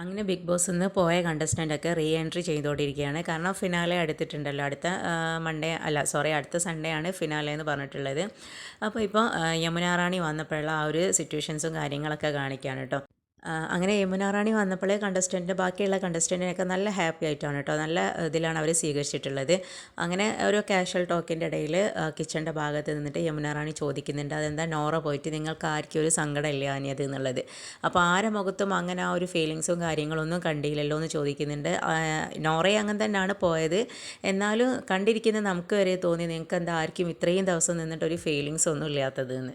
അങ്ങനെ big boss നിന്ന് പോയ കണ്ടസ്റ്റന്റൊക്കെ റീ എൻട്രി ചെയ്തുകൊണ്ടിരിക്കുകയാണ് കാരണം ഫിനാലെ അടുത്തിട്ടുണ്ടല്ലോ. അടുത്ത മൺഡേ അല്ല സോറി അടുത്ത സൺഡേ ആണ് ഫിനാലെ എന്ന് പറഞ്ഞിട്ടുള്ളത്. അപ്പോൾ ഇപ്പോൾ യമുന റാണി വന്നപ്പോഴുള്ള ആ ഒരു സിറ്റുവേഷൻസും കാര്യങ്ങളൊക്കെ കാണിക്കുകയാണ് കേട്ടോ. അങ്ങനെ യമുന വന്നപ്പോഴേ കണ്ടസ്റ്റന്റ് ബാക്കിയുള്ള കണ്ടസ്റ്റന്റിനൊക്കെ നല്ല ഹാപ്പി ആയിട്ടാണ് കേട്ടോ നല്ല ഇതിലാണ് അവർ സ്വീകരിച്ചിട്ടുള്ളത്. അങ്ങനെ ഒരു കാഷ്വൽ ടോക്കിന്റെ ഇടയിൽ കിച്ചന്റെ ഭാഗത്ത് നിന്നിട്ട് യമുന റാണി ചോദിക്കുന്നുണ്ട് അതെന്താ നോറ പോയിട്ട്? നിങ്ങൾക്ക് ആർക്കും ഒരു സങ്കടം ഇല്ല അനിയത് എന്നുള്ളത്? അപ്പോൾ ആരെ മുഖത്തും അങ്ങനെ ആ ഒരു ഫീലിങ്സും കാര്യങ്ങളൊന്നും കണ്ടില്ലല്ലോ എന്ന് ചോദിക്കുന്നുണ്ട്. നോറയെ അങ്ങനെ തന്നെയാണ് പോയത്. എന്നാലും കണ്ടിരിക്കുന്ന നമുക്ക് വരെ തോന്നി നിങ്ങൾക്ക് എന്താ ആർക്കും ഇത്രയും ദിവസം നിന്നിട്ട് ഒരു ഫീലിങ്സ് ഒന്നും ഇല്ലാത്തത് എന്ന്.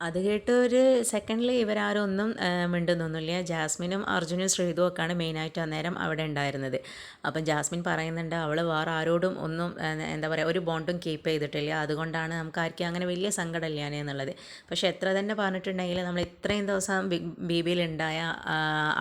അത് കേട്ട് ഒരു സെക്കൻഡിൽ ഇവരാരും ഒന്നും മിണ്ടുന്നൊന്നുമില്ല. ജാസ്മിനും അർജുനും ശ്രീതും ഒക്കെയാണ് മെയിനായിട്ട് അന്നേരം അവിടെ ഉണ്ടായിരുന്നത്. അപ്പം ജാസ്മിൻ പറയുന്നുണ്ട് അവൾ വേറെ ആരോടും ഒന്നും എന്താ പറയുക ഒരു ബോണ്ടും കീപ്പ് ചെയ്തിട്ടില്ല. അതുകൊണ്ടാണ് നമുക്ക് ആർക്കും അങ്ങനെ വലിയ സങ്കടമില്ല എന്നുള്ളത്. പക്ഷേ എത്ര തന്നെ പറഞ്ഞിട്ടുണ്ടെങ്കിൽ നമ്മൾ ഇത്രയും ദിവസം ബി ബിയിൽ ഉണ്ടായ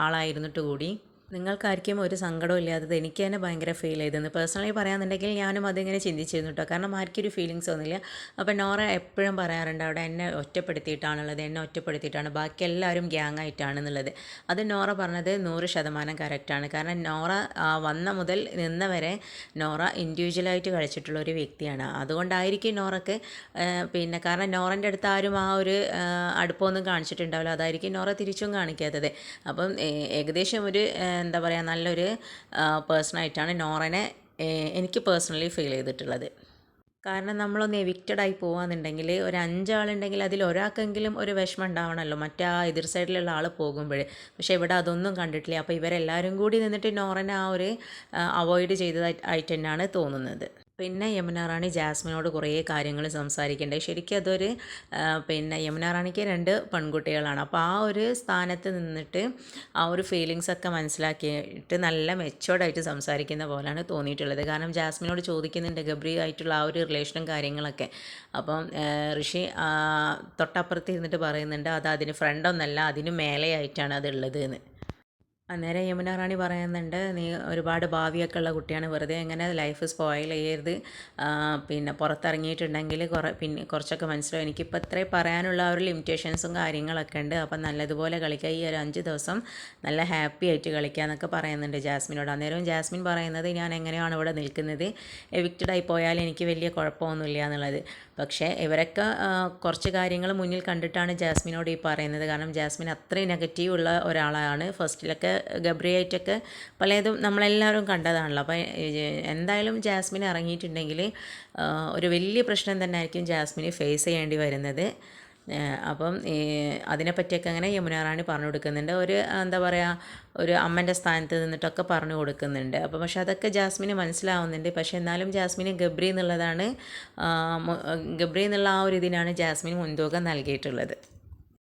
ആളായിരുന്നിട്ട് കൂടി നിങ്ങൾക്കാർക്കും ഒരു സങ്കടവും ഇല്ലാത്തത്. എനിക്ക് തന്നെ ഭയങ്കര ഫീൽ ചെയ്തെന്ന് പേഴ്സണലി പറയാന്നുണ്ടെങ്കിൽ ഞാനും അതിങ്ങനെ ചിന്തിച്ചിരുന്നു കേട്ടോ കാരണം ആർക്കൊരു ഫീലിങ്സ് ഒന്നുമില്ല അപ്പോൾ നോറ എപ്പോഴും പറയാറുണ്ട് അവിടെ എന്നെ ഒറ്റപ്പെടുത്തിയിട്ടാണുള്ളത് എന്നെ ഒറ്റപ്പെടുത്തിയിട്ടാണ് ബാക്കി എല്ലാവരും ഗ്യാങ് ആയിട്ടാണെന്നുള്ളത്. അത് നോറ പറഞ്ഞത് നൂറ് ശതമാനം കറക്റ്റാണ് കാരണം നോറ വന്ന മുതൽ നിന്ന വരെ നോറ ഇൻഡിവിജ്വലായിട്ട് കഴിച്ചിട്ടുള്ള ഒരു വ്യക്തിയാണ്. അതുകൊണ്ടായിരിക്കും നോറക്ക് പിന്നെ കാരണം നോറന്റെ അടുത്ത് ആരും ആ ഒരു അടുപ്പമൊന്നും കാണിച്ചിട്ടുണ്ടാവില്ല. അതായിരിക്കും നോറ തിരിച്ചും കാണിക്കാത്തത്. അപ്പം ഏകദേശം ഒരു എന്താ പറയുക നല്ലൊരു പേഴ്സണായിട്ടാണ് നോറനെ എനിക്ക് പേഴ്സണലി ഫീൽ ചെയ്തിട്ടുള്ളത്. കാരണം നമ്മളൊന്ന് എവിക്റ്റഡ് ആയി പോകാന്നുണ്ടെങ്കിൽ ഒരു അഞ്ചാളുണ്ടെങ്കിൽ അതിൽ ഒരാൾക്കെങ്കിലും ഒരു വിഷമം ഉണ്ടാവണമല്ലോ മറ്റേ ആ എതിർ സൈഡിലുള്ള ആൾ പോകുമ്പോൾ പക്ഷേ ഇവിടെ അതൊന്നും കണ്ടിട്ടില്ല. അപ്പോൾ ഇവരെല്ലാവരും കൂടി നിന്നിട്ട് നോറനെ ആ ഒരു അവോയ്ഡ് ചെയ്തതായിട്ട് തന്നെയാണ് തോന്നുന്നത്. പിന്നെ യമുന റാണി ജാസ്മിനോട് കുറേ കാര്യങ്ങൾ സംസാരിക്കേണ്ടത് ശരിക്കും അതൊരു പിന്നെ യമുന റാണിക്ക് രണ്ട് പെൺകുട്ടികളാണ്. അപ്പോൾ ആ ഒരു സ്ഥാനത്ത് നിന്നിട്ട് ആ ഒരു ഫീലിങ്സ് ഒക്കെ മനസ്സിലാക്കിയിട്ട് നല്ല മെച്ചോർഡായിട്ട് സംസാരിക്കുന്ന പോലെയാണ് തോന്നിയിട്ടുള്ളത്. കാരണം ജാസ്മിനോട് ചോദിക്കുന്നുണ്ട് ഗബ്രി ആയിട്ടുള്ള ആ ഒരു റിലേഷനും കാര്യങ്ങളൊക്കെ. അപ്പം ഋഷി തൊട്ടപ്പുറത്ത് ഇരുന്നിട്ട് പറയുന്നുണ്ട് അത് അതിന് ഫ്രണ്ടൊന്നല്ല അതിന് മേലെയായിട്ടാണ് അതുള്ളത് എന്ന് അന്നേരം യമുന റാണി പറയുന്നുണ്ട് നീ ഒരുപാട് ഭാവിയൊക്കെ ഉള്ള കുട്ടിയാണ് വെറുതെ എങ്ങനെ ലൈഫ് സ്പോയിൽ ചെയ്യരുത്. പിന്നെ പുറത്തിറങ്ങിയിട്ടുണ്ടെങ്കിൽ കുറേ പിന്നെ കുറച്ചൊക്കെ മനസ്സിലാവും. എനിക്കിപ്പോൾ ഇത്രയും പറയാനുള്ള ഒരു ലിമിറ്റേഷൻസും കാര്യങ്ങളൊക്കെ ഉണ്ട്. അപ്പം നല്ലതുപോലെ കളിക്കുക ഈ ഒരു അഞ്ച് ദിവസം നല്ല ഹാപ്പി ആയിട്ട് കളിക്കുക എന്നൊക്കെ പറയുന്നുണ്ട് ജാസ്മിനോട്. അന്നേരവും ജാസ്മിൻ പറയുന്നത് ഞാൻ എങ്ങനെയാണ് ഇവിടെ നിൽക്കുന്നത്? എവിക്റ്റഡ് ആയി പോയാൽ എനിക്ക് വലിയ കുഴപ്പമൊന്നുമില്ല എന്നുള്ളത്. പക്ഷേ ഇവരൊക്കെ കുറച്ച് കാര്യങ്ങൾ മുന്നിൽ കണ്ടിട്ടാണ് ജാസ്മിനോട് ഈ പറയുന്നത്. കാരണം ജാസ്മിൻ അത്രയും നെഗറ്റീവ് ഉള്ള ഒരാളാണ്. ഫസ്റ്റിലൊക്കെ ഗബ്രിയായിട്ടൊക്കെ പലതും നമ്മളെല്ലാവരും കണ്ടതാണല്ലോ. അപ്പോൾ എന്തായാലും ജാസ്മിൻ ഇറങ്ങിയിട്ടുണ്ടെങ്കിൽ ഒരു വലിയ പ്രശ്നം തന്നെ ആയിരിക്കും ജാസ്മിന് ഫേസ് ചെയ്യേണ്ടി വരുന്നത്. അപ്പം അതിനെപ്പറ്റിയൊക്കെ അങ്ങനെ യമുന റാണി പറഞ്ഞു കൊടുക്കുന്നുണ്ട്. ഒരു എന്താ പറയുക ഒരു അമ്മന്റെ സ്ഥാനത്ത് നിന്നിട്ടൊക്കെ പറഞ്ഞു കൊടുക്കുന്നുണ്ട്. അപ്പോൾ പക്ഷെ അതൊക്കെ ജാസ്മിന് മനസ്സിലാവുന്നുണ്ട്. പക്ഷേ എന്നാലും ജാസ്മിന് ഗബ്രി എന്നുള്ളതാണ് ഗബ്രി എന്നുള്ള ആ ഒരു ഇതിനാണ് ജാസ്മിന് മുൻതൂക്കം നൽകിയിട്ടുള്ളത്.